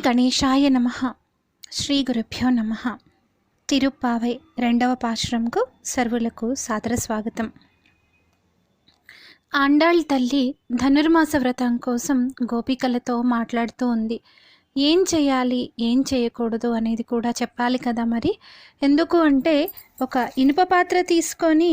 గణేశాయ నమ. శ్రీ గురుభ్యో నమ. తిరుప్పావై రెండవ పాశ్రంకు సర్వులకు సాదర స్వాగతం. ఆండాళ్ తల్లి ధనుర్మాస వ్రతం కోసం గోపికలతో మాట్లాడుతూ ఉంది. ఏం చేయాలి ఏం చేయకూడదు అనేది కూడా చెప్పాలి కదా మరి. ఎందుకు అంటే ఒక ఇనుప పాత్ర తీసుకొని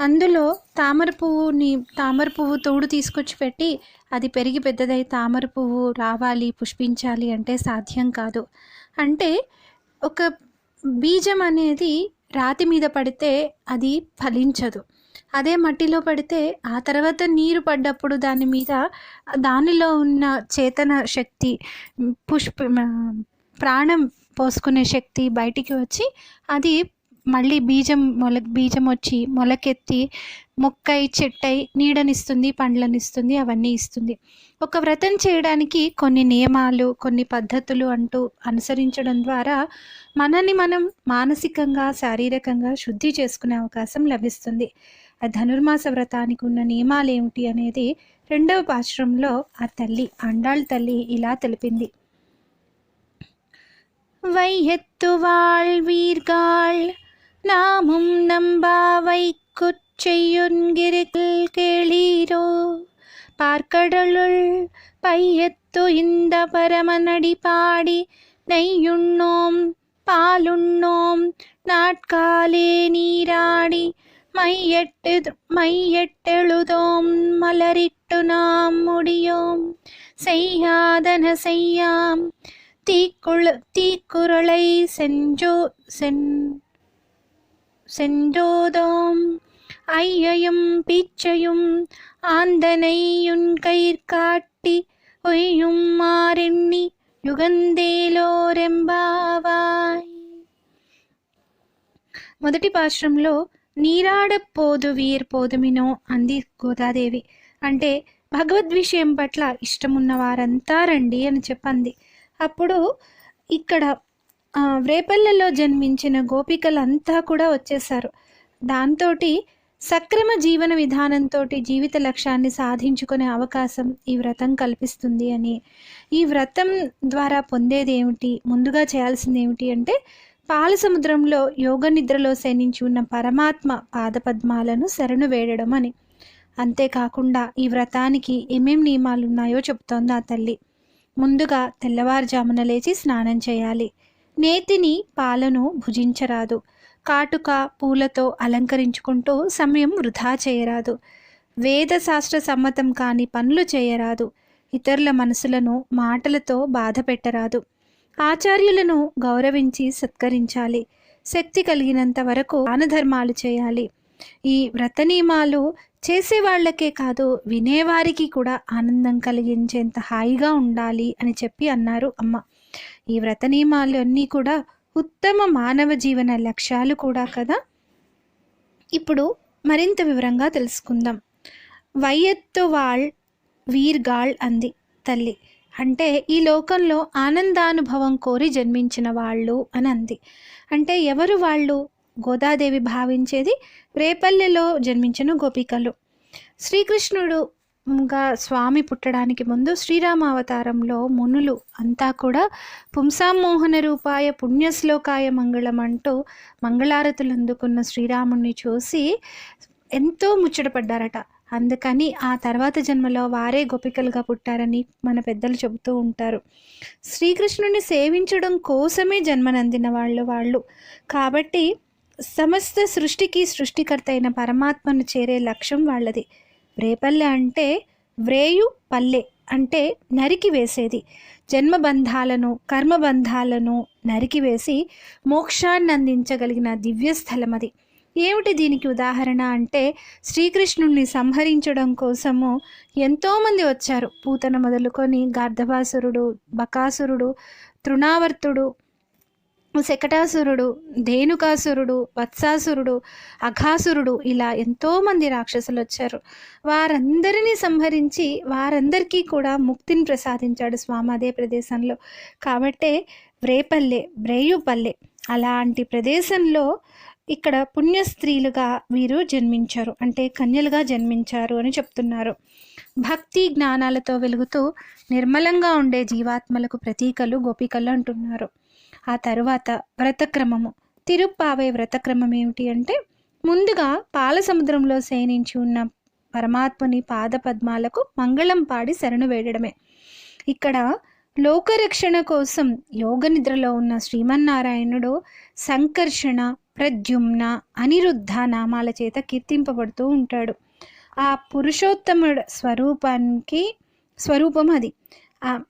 అందులో తామర పువ్వుని తామర పువ్వు తోడు తీసుకొచ్చి పెట్టి అది పెరిగి పెద్దదై తామర పువ్వు రావాలి పుష్పించాలి అంటే సాధ్యం కాదు. అంటే ఒక బీజం అనేది రాతి మీద పడితే అది ఫలించదు. అదే మట్టిలో పడితే ఆ తర్వాత నీరు పడ్డప్పుడు దాని మీద దానిలో ఉన్న చేతన శక్తి పుష్ప ప్రాణం పోసుకునే శక్తి బయటికి వచ్చి అది మళ్ళీ బీజం మొల బీజం వచ్చి మొలకెత్తి మొక్కై చెట్టై నీడనిస్తుంది పండ్లనిస్తుంది అవన్నీ ఇస్తుంది. ఒక వ్రతం చేయడానికి కొన్ని నియమాలు కొన్ని పద్ధతులు అంటూ అనుసరించడం ద్వారా మనని మనం మానసికంగా శారీరకంగా శుద్ధి చేసుకునే అవకాశం లభిస్తుంది. ధనుర్మాస వ్రతానికి ఉన్న నియమాలు ఏమిటి అనేది రెండవ పాశ్రంలో ఆ తల్లి అండాళ్ తల్లి ఇలా తెలిపింది வையத்துவாள் வீர்காள் நாமும் நம்பாவை குச்செய்யுன்கிரில் கேளீரோ பார்க்கடலுள் பையத்து இந்த பரமனடி பாடி நெய்யுண்ணோம் பாலுண்ணோம் நாட்காலே நீராடி மையெட்டு மையெட்டெழுதோம் மலரிட்டு நாம் முடியோம் செய்யாதன செய்யாம் தீக்குள தீக்குறளை செஞ்சோ சென் சென்றோதோம் ஐயையும் பீச்சையும் ஆந்தனையுன் கயிற்காட்டி ஒய்யும் மாறெண்ணி యుగందేలోరెంబావాయ్ మొదటి పాశ్రంలో నీరాడపోదు వీర్పోదుమినో అంది గోదాదేవి. అంటే భగవద్ విషయం పట్ల ఇష్టమున్న వారంతా రండి అని చెప్పింది. అప్పుడు ఇక్కడ రేపల్లెలో జన్మించిన గోపికలంతా కూడా వచ్చేసారు దాంతో సక్రమ జీవన విధానంతో జీవిత లక్ష్యాన్ని సాధించుకునే అవకాశం ఈ వ్రతం కల్పిస్తుంది అని. ఈ వ్రతం ద్వారా పొందేది ఏమిటి ముందుగా చేయాల్సింది ఏమిటి అంటే పాలసముద్రంలో యోగ నిద్రలో శయనించి ఉన్న పరమాత్మ పాదపద్మాలను శరణు వేడడం అని అంతేకాకుండా ఈ వ్రతానికి ఏమేం నియమాలు ఉన్నాయో చెప్తోంది ఆ తల్లి. ముందుగా తెల్లవారుజామున లేచి స్నానం చేయాలి. నేతిని పాలను భుజించరాదు. కాటుక పూలతో అలంకరించుకుంటూ సమయం వృధా చేయరాదు. వేద శాస్త్ర సమ్మతం కాని పనులు చేయరాదు. ఇతరుల మనసులను మాటలతో బాధ పెట్టరాదు ఆచార్యులను గౌరవించి సత్కరించాలి. శక్తి కలిగినంత వరకు దానధర్మాలు చేయాలి. ఈ వ్రత నియమాలు చేసేవాళ్ళకే కాదు వినేవారికి కూడా ఆనందం కలిగించేంత హాయిగా ఉండాలి అని చెప్పి అన్నారు అమ్మ. ఈ వ్రత నియమాలు అన్నీ కూడా ఉత్తమ మానవ జీవన లక్ష్యాలు కూడా కదా? ఇప్పుడు మరింత వివరంగా తెలుసుకుందాం. వయ్యత్తు వాళ్ వీర్గాళ్ అంది తల్లి. అంటే ఈ లోకంలో ఆనందానుభవం కోరి జన్మించిన వాళ్ళు అని అంది. అంటే ఎవరు వాళ్ళు? గోదాదేవి భావించేది రేపల్లెలో జన్మించిన గోపికలు. శ్రీకృష్ణుడు గా స్వామి పుట్టడానికి ముందు శ్రీరామ అవతారంలో మునులు అంతా కూడా పుంసామోహన రూపాయ పుణ్యశ్లోకాయ మంగళం అంటూ మంగళారతులు అందుకున్న శ్రీరాముణ్ణి చూసి ఎంతో ముచ్చటపడ్డారట. అందుకని ఆ తర్వాత జన్మలో వారే గోపికలుగా పుట్టారని మన పెద్దలు చెబుతూ ఉంటారు. శ్రీకృష్ణుని సేవించడం కోసమే జన్మనందిన వాళ్ళు వాళ్ళు. కాబట్టి సమస్త సృష్టికి సృష్టికర్త అయిన పరమాత్మను చేరే లక్ష్యం వాళ్ళది. రేపల్లె అంటే వ్రేయు పల్లె అంటే నరికి వేసేది. జన్మబంధాలను కర్మబంధాలను నరికివేసి మోక్షాన్ని అందించగలిగిన దివ్యస్థలం అది ఏమిటి దీనికి ఉదాహరణ అంటే శ్రీకృష్ణుణ్ణి సంహరించడం కోసము ఎంతోమంది వచ్చారు. పూతన మొదలుకొని గార్ధభాసురుడు బకాసురుడు తృణావర్తుడు శకటాసురుడు ధేనుకాసురుడు వత్సాసురుడు అఘాసురుడు ఇలా ఎంతోమంది రాక్షసులు వచ్చారు. వారందరినీ సంహరించి వారందరికీ కూడా ముక్తిని ప్రసాదించాడు స్వామి అదే ప్రదేశంలో. కాబట్టే వ్రేపల్లె బ్రేయుపల్లె అలాంటి ప్రదేశంలో ఇక్కడ పుణ్య స్త్రీలుగా వీరు జన్మించారు. అంటే కన్యలుగా జన్మించారు అని చెప్తున్నారు. భక్తి జ్ఞానాలతో వెలుగుతూ నిర్మలంగా ఉండే జీవాత్మలకు ప్రతీకలు గోపికలు అంటున్నారు. ఆ తరువాత వ్రతక్రమము. తిరుప్పావే వ్రతక్రమం ఏమిటి అంటే ముందుగా పాల సముద్రంలో శయనించి ఉన్న పరమాత్ముని పాద పద్మాలకు మంగళం పాడి శరణు వేడడమే. ఇక్కడ లోకరక్షణ కోసం యోగ నిద్రలో ఉన్న శ్రీమన్నారాయణుడు సంకర్షణ ప్రద్యుమ్న అనిరుద్ధ నామాల చేత కీర్తింపబడుతూ ఉంటాడు. ఆ పురుషోత్తముడు స్వరూపానికి స్వరూపం అది. ఆ-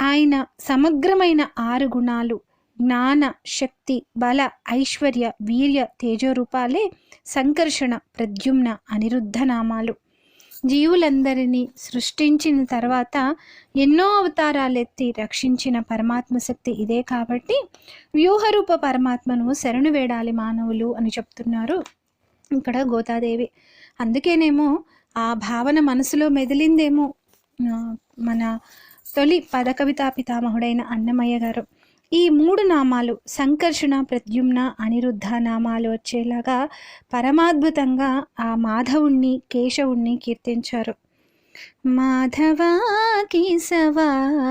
ఆయన సమగ్రమైన ఆరు గుణాలు జ్ఞాన శక్తి బల ఐశ్వర్య వీర్య తేజోరూపాలే సంకర్షణ ప్రద్యుమ్న అనిరుద్ధ నామాలు. జీవులందరినీ సృష్టించిన తర్వాత ఎన్నో అవతారాలెత్తి రక్షించిన పరమాత్మ శక్తి ఇదే కాబట్టి వ్యూహరూప పరమాత్మను శరణు వేడాలి మానవులు అని చెప్తున్నారు ఇక్కడ గోతాదేవి. అందుకేనేమో ఆ భావన మనసులో మెదిలిందేమో మన తొలి పదకవితా పితామహుడైన అన్నమయ్య గారు. ఈ మూడు నామాలు సంకర్షణ ప్రద్యుమ్న అనిరుద్ధ నామాలు వచ్చేలాగా పరమాద్భుతంగా ఆ మాధవుణ్ణి కేశవుణ్ణి కీర్తించారు. మాధవా కేశవా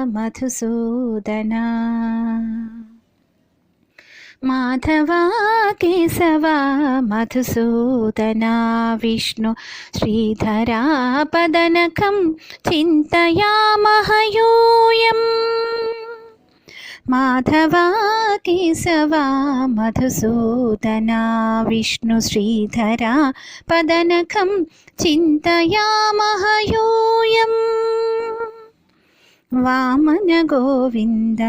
మధుసూదనా? మాధవా కేశవా మధుసూదనా? విష్ణు శ్రీధరా పదనకం చింతయామహయూయం. మాధవా కేశవా మధుసూదనా విష్ణు శ్రీధరా పదనకం చింతయామహయూయం. వామన గోవింద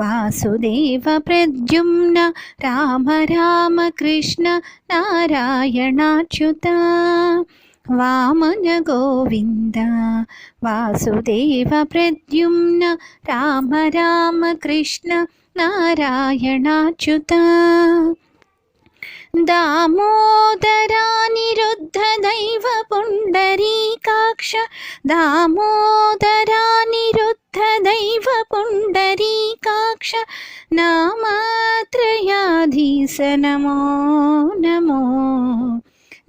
వాసుదేవ ప్రద్యుమ్న రామ రామ కృష్ణ నారాయణాచ్యుత. వామన గోవింద వాసుదేవ ప్రద్యుమ్న రామ రామ కృష్ణ నారాయణాచ్యుత. దామోదరానిరుద్ధ దైవ పుండరీకాక్ష దామోదరానిరుద్ధ దైవ పుండరీకాక్ష నామాత్రయాధీశ నమో నమో.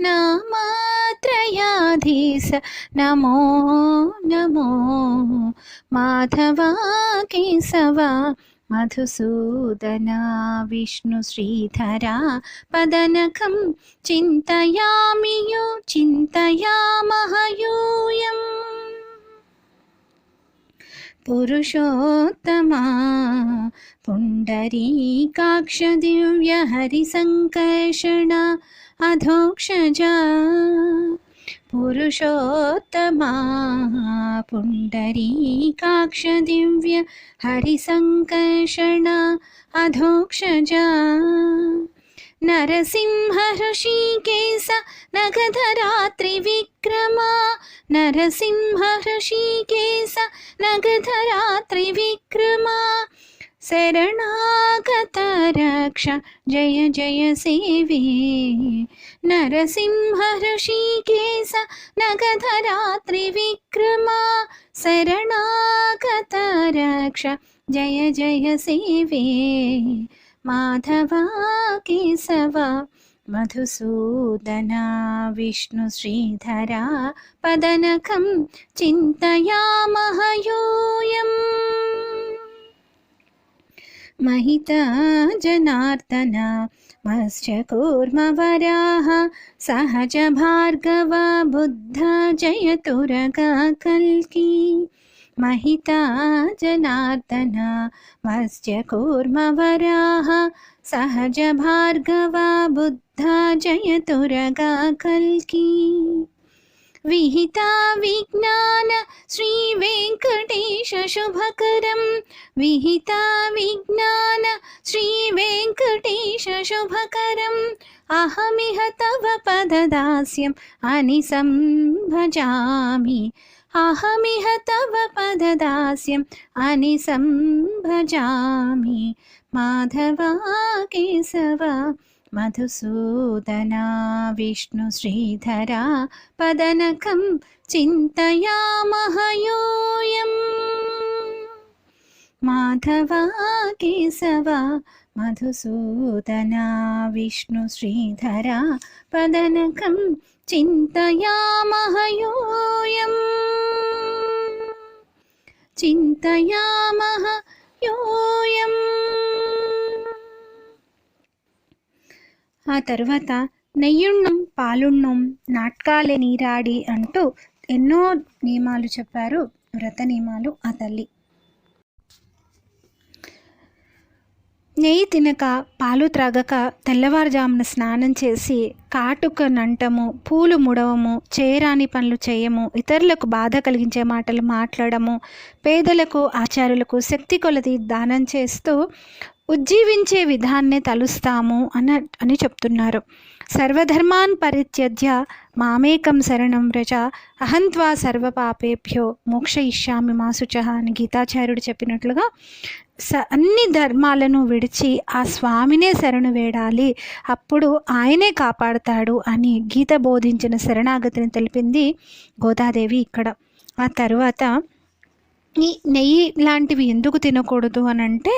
నామాత్రయాధీశ నమో నమో. మాధవా కేశవా మధుసూదనా విష్ణు శ్రీధరా. పదనకం చింతయామి చింతయామహయూయం. पुरुषोत्तमा। पुण्डरीकाक्षदिव्यहरिसङ्कर्षणा अधोक्षजा। पुरुषोत्तमा। पुण्डरी हरिसङ्कर्षणा अधोक्षजा। नरसिंहऋषिकेश नगधरात्रिविक्रमा नगधरात्रि नगधरात्रिविक्रमा शरणागत रक्ष, जय जय सेवे। नरसिंह ऋषिकेश नगधरात्रिविक्रमा शरणागत रक्ष, जय जय सेवे। माधवा केशव मधुसूदना विष्णुश्रीधरा पदनखम् चिन्तयामः यूयम् महिता जनार्दन मश्च कूर्मवराः सहज भार्गव बुद्ध जयतुरगा कल्की महिता जनार्दन सहज भार्गवा बुद्धा जयतुरगा कल्की विहिता विज्ञान श्रीवेङ्कटेश शुभकरं विहिता विज्ञान श्रीवेङ्कटेश शुभकरम्। अहमिह तव पददास्यम् अनिसं भजामि। अहमिह तव पददास्यम् अनिसं भजामि। माधवा केशव मधुसूदना विष्णुश्रीधरा पदनकं चिन्तयामः माधवा केशवा मधुसूदना विष्णुश्रीधरा पदनकं चिन्तयामः चिन्तयामः ఆ తర్వాత నెయ్యుణ్ణం పాలుణ్ణం నాట్కాలే నీరాడి అంటూ ఎన్నో నియమాలు చెప్పారు వ్రత నియమాలు ఆ తల్లి. నెయ్యి తినక పాలు త్రాగక తెల్లవారుజామున స్నానం చేసి కాటుక నంటము పూలు ముడవము చేయరాని పనులు చేయము ఇతరులకు బాధ కలిగించే మాటలు మాట్లాడము పేదలకు ఆచారులకు శక్తి కొలది దానం చేస్తూ ఉజ్జీవించే విధాన్నే తలుస్తాము అని అని చెప్తున్నారు. సర్వధర్మాన్ పరిత్యజ్య మామేకం శరణం వ్రజ అహంత్వా సర్వపాపేభ్యో మోక్ష ఇష్యామి మాసుచ అని గీతాచార్యుడు చెప్పినట్లుగా స అన్ని ధర్మాలను విడిచి ఆ స్వామినే శరణు వేడాలి అప్పుడు ఆయనే కాపాడతాడు అని గీత బోధించిన శరణాగతిని తెలిపింది గోదాదేవి ఇక్కడ. ఆ తర్వాత ఈ నెయ్యి లాంటివి ఎందుకు తినకూడదు అని అంటే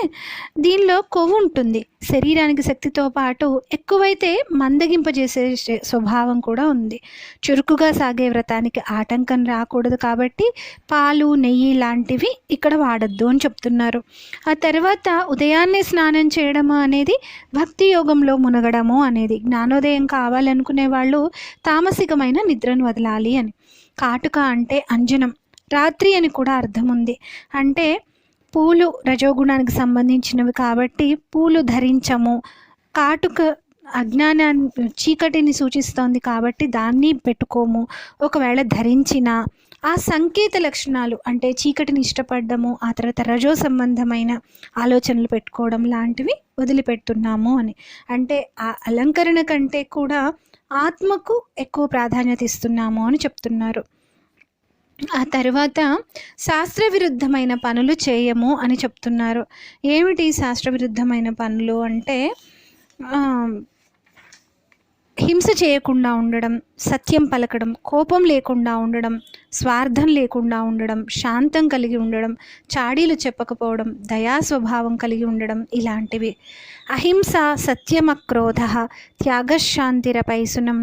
దీనిలో కొవ్వు ఉంటుంది. శరీరానికి శక్తితో పాటు ఎక్కువైతే మందగింపజేసే స్వభావం కూడా ఉంది. చురుకుగా సాగే వ్రతానికి ఆటంకం రాకూడదు కాబట్టి పాలు నెయ్యి లాంటివి ఇక్కడ వాడద్దు అని చెప్తున్నారు. ఆ తర్వాత ఉదయాన్నే స్నానం చేయడము అనేది భక్తి యోగంలో మునగడము అనేది జ్ఞానోదయం కావాలనుకునే వాళ్ళు తామసికమైన నిద్రను వదలాలి అని. కాటుక అంటే అంజనం. రాత్రి అని కూడా అర్థం ఉంది అంటే పూలు రజోగుణానికి సంబంధించినవి కాబట్టి పూలు ధరించము. కాటుక అజ్ఞానాన్ని చీకటిని సూచిస్తోంది కాబట్టి దాన్ని పెట్టుకోము. ఒకవేళ ధరించిన ఆ సంకేత లక్షణాలు అంటే చీకటిని ఇష్టపడము ఆ తర్వాత రజో సంబంధమైన ఆలోచనలు పెట్టుకోవడం లాంటివి వదిలిపెడుతున్నాము అని. అంటే ఆ అలంకరణ కంటే కూడా ఆత్మకు ఎక్కువ ప్రాధాన్యత ఇస్తున్నాము అని చెప్తున్నారు. ఆ తర్వాత శాస్త్ర విరుద్ధమైన పనులు చేయము అని చెప్తున్నారు. ఏమిటి శాస్త్ర విరుద్ధమైన పనులు అంటే హింస చేయకుండా ఉండడం సత్యం పలకడం కోపం లేకుండా ఉండడం స్వార్థం లేకుండా ఉండడం శాంతం కలిగి ఉండడం చాడీలు చెప్పకపోవడం దయా స్వభావం కలిగి ఉండడం ఇలాంటివి. అహింస సత్యమక్రోధ త్యాగశాంతిరపైసునం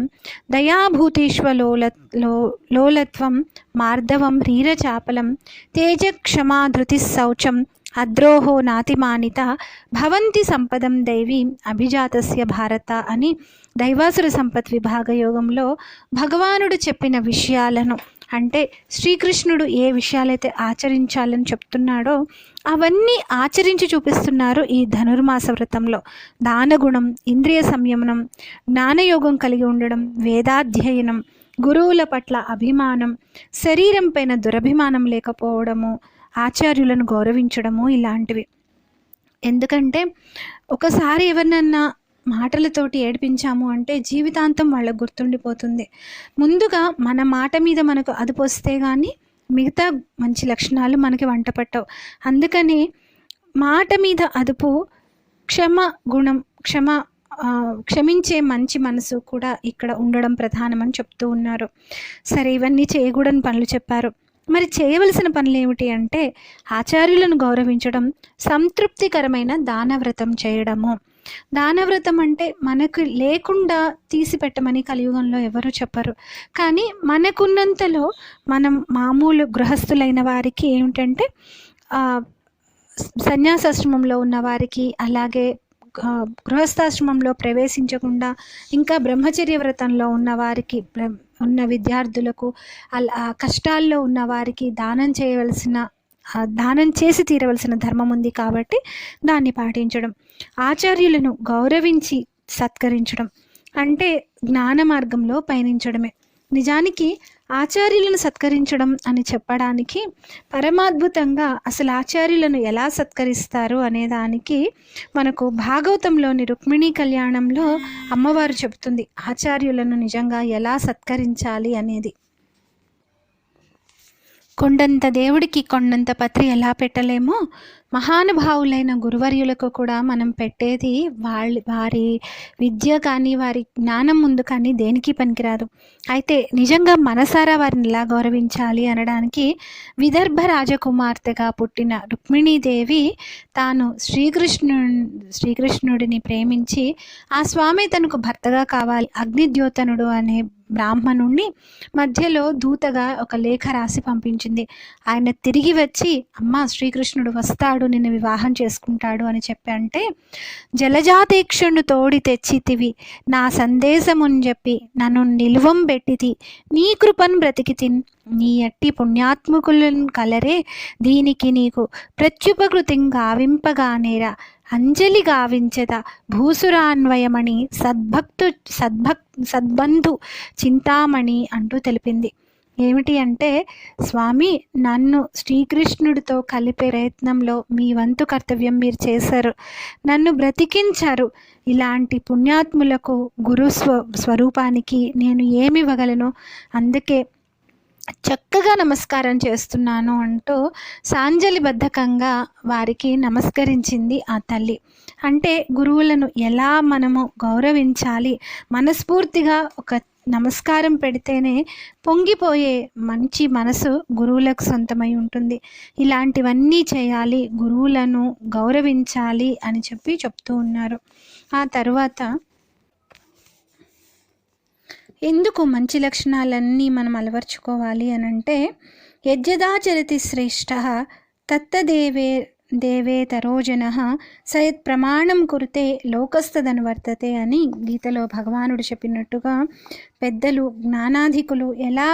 దయాభూతీష్వలోల లో లోలత్వం మార్ధవం రీరచాపలం తేజక్షమాధృతి శౌచం అద్రోహో నాతిమానిత భవంతి సంపదం దైవీం అభిజాతస్య భారత అని దైవాసుర సంపత్ విభాగ యోగంలో భగవానుడు చెప్పిన విషయాలను అంటే శ్రీకృష్ణుడు ఏ విషయాలైతే ఆచరించాలని చెప్తున్నాడో అవన్నీ ఆచరించి చూపిస్తున్నారు ఈ ధనుర్మాస వ్రతంలో. దానగుణం ఇంద్రియ సంయమనం జ్ఞానయోగం కలిగి ఉండడం వేదాధ్యయనం గురువుల పట్ల అభిమానం శరీరం పైన దురభిమానం లేకపోవడము ఆచార్యులను గౌరవించడము ఇలాంటివి. ఎందుకంటే ఒకసారి ఎవరినన్నా మాటలతోటి ఏడిపించాము అంటే జీవితాంతం వాళ్ళకు గుర్తుండిపోతుంది. ముందుగా మన మాట మీద మనకు అదుపు వస్తే కానీ మిగతా మంచి లక్షణాలు మనకి వంట పట్టవు. అందుకని మాట మీద అదుపు క్షమ గుణం క్షమ క్షమించే మంచి మనసు కూడా ఇక్కడ ఉండడం ప్రధానమని చెప్తూ ఉన్నారు. సరే ఇవన్నీ చేయకూడని పనులు చెప్పారు. మరి చేయవలసిన పనులు ఏమిటి అంటే ఆచార్యులను గౌరవించడం సంతృప్తికరమైన దానవ్రతం చేయడము. దానవ్రతం అంటే మనకు లేకుండా తీసిపెట్టమని కలియుగంలో ఎవరు చెప్పరు. కానీ మనకున్నంతలో మనం మామూలు గృహస్థులైన వారికి ఏమిటంటే సన్యాసాశ్రమంలో ఉన్న వారికి అలాగే గృహస్థాశ్రమంలో ప్రవేశించకుండా ఇంకా బ్రహ్మచర్య వ్రతంలో ఉన్న వారికి ఉన్న విద్యార్థులకు అలా కష్టాల్లో ఉన్న వారికి దానం చేయవలసిన దానం చేసి తీరవలసిన ధర్మం ఉంది కాబట్టి దాన్ని పాటించడం. ఆచార్యులను గౌరవించి సత్కరించడం అంటే జ్ఞాన మార్గంలో పయనించడమే. నిజానికి ఆచార్యులను సత్కరించడం అని చెప్పడానికి పరమాద్భుతంగా అసలు ఆచార్యులను ఎలా సత్కరిస్తారు అనే దానికి మనకు భాగవతంలోని రుక్మిణీ కళ్యాణంలో అమ్మవారు చెబుతుంది. ఆచార్యులను నిజంగా ఎలా సత్కరించాలి అనేది. కొండంత దేవుడికి కొండంత పత్రి ఎలా పెట్టలేమో మహానుభావులైన గురువర్యులకు కూడా మనం పెట్టేది వాళ్ళ వారి విద్య కానీ వారి జ్ఞానం ముందు కానీ దేనికి పనికిరాదు. అయితే నిజంగా మనసారా వారిని ఎలా గౌరవించాలి అనడానికి విదర్భ రాజకుమార్తెగా పుట్టిన రుక్మిణీదేవి తాను శ్రీకృష్ణు శ్రీకృష్ణుడిని ప్రేమించి ఆ స్వామి తనకు భర్తగా కావాలి అగ్నిద్యోతనుడు అనే బ్రాహ్మణుణ్ణి మధ్యలో దూతగా ఒక లేఖ రాసి పంపించింది. ఆయన తిరిగి వచ్చి అమ్మ శ్రీకృష్ణుడు వస్తాడు నిన్ను వివాహం చేసుకుంటాడు అని చెప్పి అంటే జలజాతీక్షుడు తోడి తెచ్చితివి నా సందేశముని చెప్పి నన్ను నిలువం పెట్టితి నీ కృపను బ్రతికితిన్ నీ అట్టి పుణ్యాత్ముకులను కలరే దీనికి నీకు ప్రత్యుపకృతిం గావింపగానేరా అంజలి గావించద భూసురాన్వయమణి సద్భక్తు సద్భక్ సద్బంధు చింతామణి అంటూ తెలిపింది. ఏమిటి అంటే స్వామి నన్ను శ్రీకృష్ణుడితో కలిపే ప్రయత్నంలో మీ వంతు కర్తవ్యం మీరు చేశారు. నన్ను బ్రతికించారు. ఇలాంటి పుణ్యాత్ములకు గురు స్వ స్వరూపానికి నేను ఏమి ఇవ్వగలను? అందుకే చక్కగా నమస్కారం చేస్తున్నాను అంటూ సాంజలిబద్ధకంగా వారికి నమస్కరించింది ఆ తల్లి. అంటే గురువులను ఎలా మనము గౌరవించాలి మనస్ఫూర్తిగా ఒక నమస్కారం పెడితేనే పొంగిపోయే మంచి మనసు గురువులకు సొంతమై ఉంటుంది. ఇలాంటివన్నీ చేయాలి గురువులను గౌరవించాలి అని చెప్పి చెప్తూ ఉన్నారు. ఆ తర్వాత ఎందుకు మంచి లక్షణాలన్నీ మనం అలవర్చుకోవాలి అని అంటే యజ్జదాచరతి శ్రేష్ఠ తత్తదేవే దేవేతరోజన సయత్ ప్రమాణం కురితే లోకస్థదను వర్తతే అని గీతలో భగవానుడు చెప్పినట్టుగా పెద్దలు జ్ఞానాధికులు ఎలా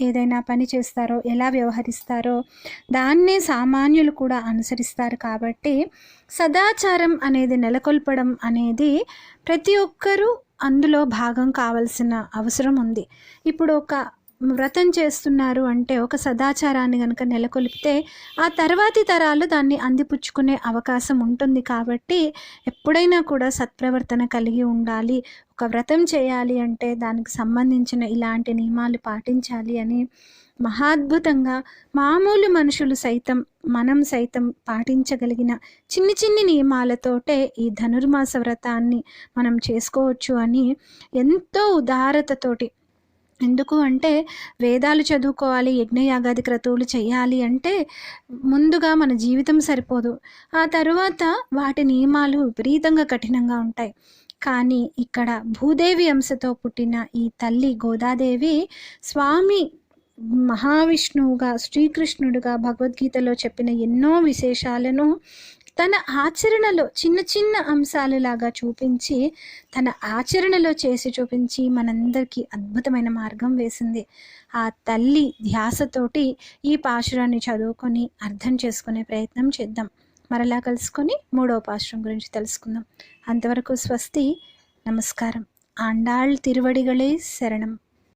ఏదైనా పని చేస్తారో ఎలా వ్యవహరిస్తారో దాన్నే సామాన్యులు కూడా అనుసరిస్తారు కాబట్టి సదాచారం అనేది నెలకొల్పడం అనేది ప్రతి ఒక్కరూ అందులో భాగం కావాల్సిన అవసరం ఉంది. ఇప్పుడు ఒక వ్రతం చేస్తున్నారు అంటే ఒక సదాచారాన్ని కనుక నెలకొల్పితే ఆ తర్వాతి తరాలు దాన్ని అందిపుచ్చుకునే అవకాశం ఉంటుంది కాబట్టి ఎప్పుడైనా కూడా సత్ప్రవర్తన కలిగి ఉండాలి. ఒక వ్రతం చేయాలి అంటే దానికి సంబంధించిన ఇలాంటి నియమాలు పాటించాలి అని మహాద్భుతంగా మామూలు మనుషులు సైతం మనం సైతం పాటించగలిగిన చిన్ని చిన్ని నియమాలతోటే ఈ ధనుర్మాస వ్రతాన్ని మనం చేసుకోవచ్చు అని ఎంతో ఉదారతతోటి ఎందుకు అంటే వేదాలు చదువుకోవాలి యజ్ఞయాగాది క్రతువులు చేయాలి అంటే ముందుగా మన జీవితం సరిపోదు. ఆ తరువాత వాటి నియమాలు విపరీతంగా కఠినంగా ఉంటాయి. కానీ ఇక్కడ భూదేవి అంశతో పుట్టిన ఈ తల్లి గోదాదేవి స్వామి మహావిష్ణువుగా శ్రీకృష్ణుడుగా భగవద్గీతలో చెప్పిన ఎన్నో విశేషాలను తన ఆచరణలో చిన్న చిన్న అంశాలులాగా చూపించి తన ఆచరణలో చేసి చూపించి మనందరికీ అద్భుతమైన మార్గం వేసింది. ఆ తల్లి ధ్యాసతోటి ఈ పాశురాన్ని చదువుకొని అర్థం చేసుకునే ప్రయత్నం చేద్దాం. మరలా కలుసుకొని మూడవ పాశురం గురించి తెలుసుకుందాం. అంతవరకు స్వస్తి నమస్కారం. ఆండాళ్ తిరువడిగళే శరణం.